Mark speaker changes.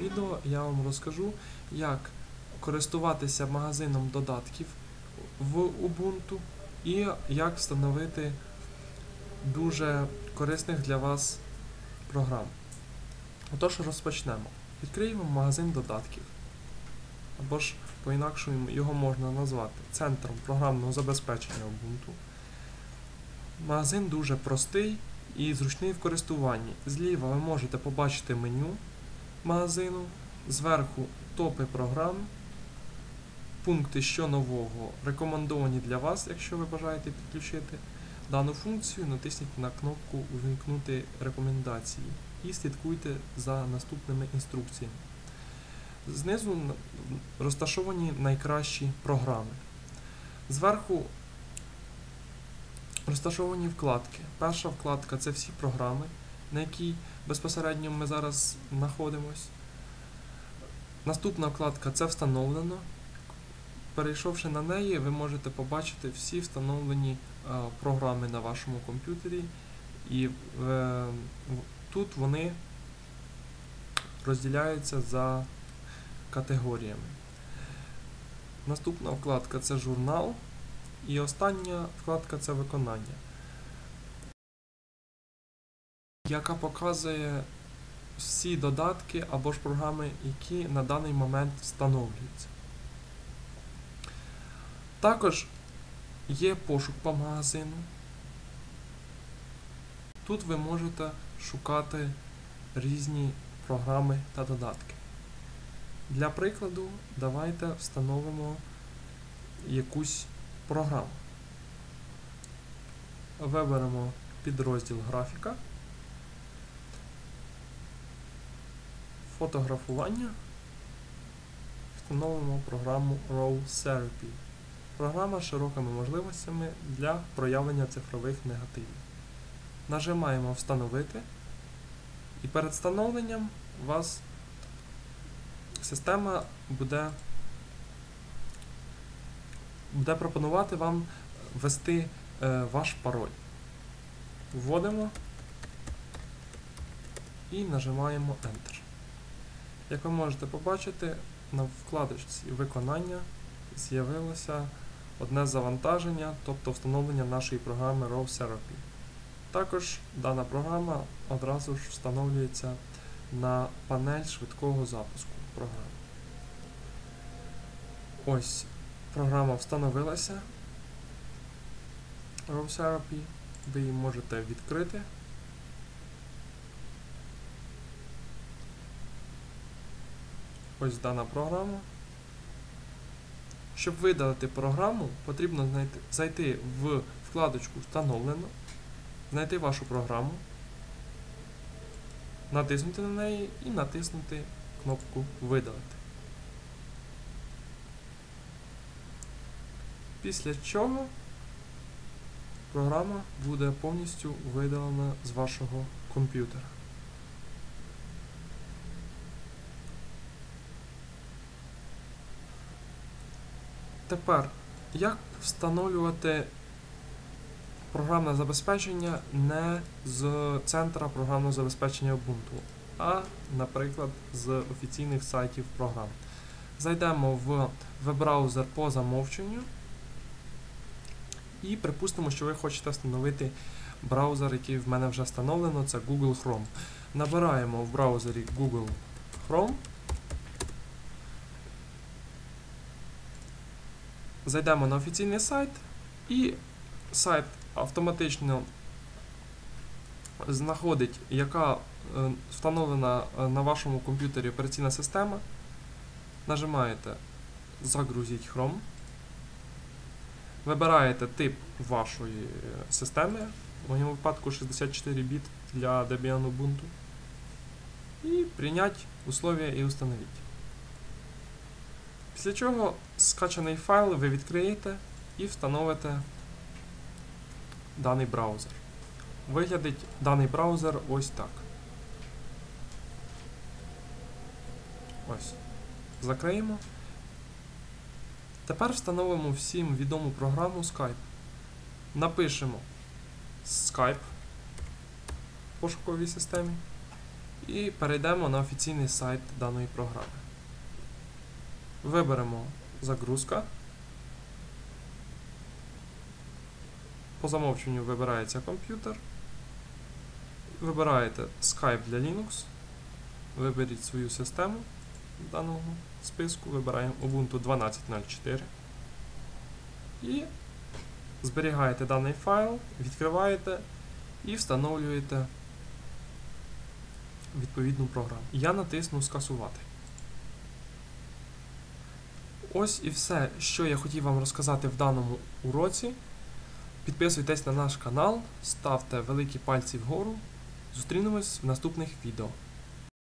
Speaker 1: відео я вам розкажу, як користуватися магазином додатків в Ubuntu і як встановити дуже корисних для вас програм. Отож, розпочнемо. Відкриємо магазин додатків. Або ж по-інакшому його можна назвати центром програмного забезпечення Ubuntu. Магазин дуже простий і зручний в користуванні. Зліва ви можете побачити меню магазину, зверху топи програм, пункти, що нового рекомендовані для вас, якщо ви бажаєте підключити дану функцію, натисніть на кнопку Увімкнути рекомендації і слідкуйте за наступними інструкціями. Знизу розташовані найкращі програми. Зверху розташовані вкладки. Перша вкладка це всі програми, на якій безпосередньо ми зараз знаходимось. Наступна вкладка це встановлено. Перейшовши на неї, ви можете побачити всі встановлені програми на вашому комп'ютері, і е, тут вони розділяються за категоріями. Наступна вкладка це журнал. І остання вкладка це виконання, яка показує всі додатки або ж програми, які на даний момент встановлюються. Також є пошук по магазину. Тут ви можете шукати різні програми та додатки. Для прикладу, давайте встановимо якусь програму. Виберемо підрозділ графіка, фотографування, встановимо програму Raw Therapy. Програма з широкими можливостями для проявлення цифрових негативів. Нажимаємо Встановити, і перед встановленням вас система буде буде пропонувати вам ввести е, ваш пароль. Вводимо і нажимаємо Enter. Як ви можете побачити, на вкладочці виконання з'явилося одне завантаження, тобто встановлення нашої програми Raw Therapy. Також дана програма одразу ж встановлюється на панель швидкого запуску програми. Ось Програма встановилася. Raw Therapy. Ви її можете відкрити. Ось дана програма. Щоб видалити програму, потрібно знайти, зайти в вкладочку Встановлено, знайти вашу програму, натиснути на неї і натиснути кнопку Видалити. Після чого програма буде повністю видалена з вашого комп'ютера. Тепер, як встановлювати програмне забезпечення не з центра програмного забезпечення Ubuntu, а, наприклад, з офіційних сайтів програм. Зайдемо в веб-браузер по замовченню. І припустимо, що ви хочете встановити браузер, який в мене вже встановлено, це Google Chrome. Набираємо в браузері Google Chrome. Зайдемо на офіційний сайт, і сайт автоматично знаходить, яка е, встановлена е, на вашому комп'ютері операційна система. Нажимаєте Загрузіть Chrome. Вибираєте тип вашої е, системи, в моєму випадку 64 біт для Debian Ubuntu. І прийнять условия і установіть. Після чого скачаний файл ви відкриєте і встановите даний браузер. Виглядить даний браузер ось так. Ось. Закриємо. Тепер встановимо всім відому програму Skype. Напишемо Skype в пошуковій системі. І перейдемо на офіційний сайт даної програми. Виберемо загрузка. По замовченню вибирається комп'ютер. Вибираєте Skype для Linux. Виберіть свою систему даного списку. Вибираємо Ubuntu 12.04. І зберігаєте даний файл, відкриваєте і встановлюєте відповідну програму. Я натисну скасувати. Ось і все, що я хотів вам розказати в даному уроці. Підписуйтесь на наш канал, ставте великі пальці вгору. Зустрінемось в наступних відео.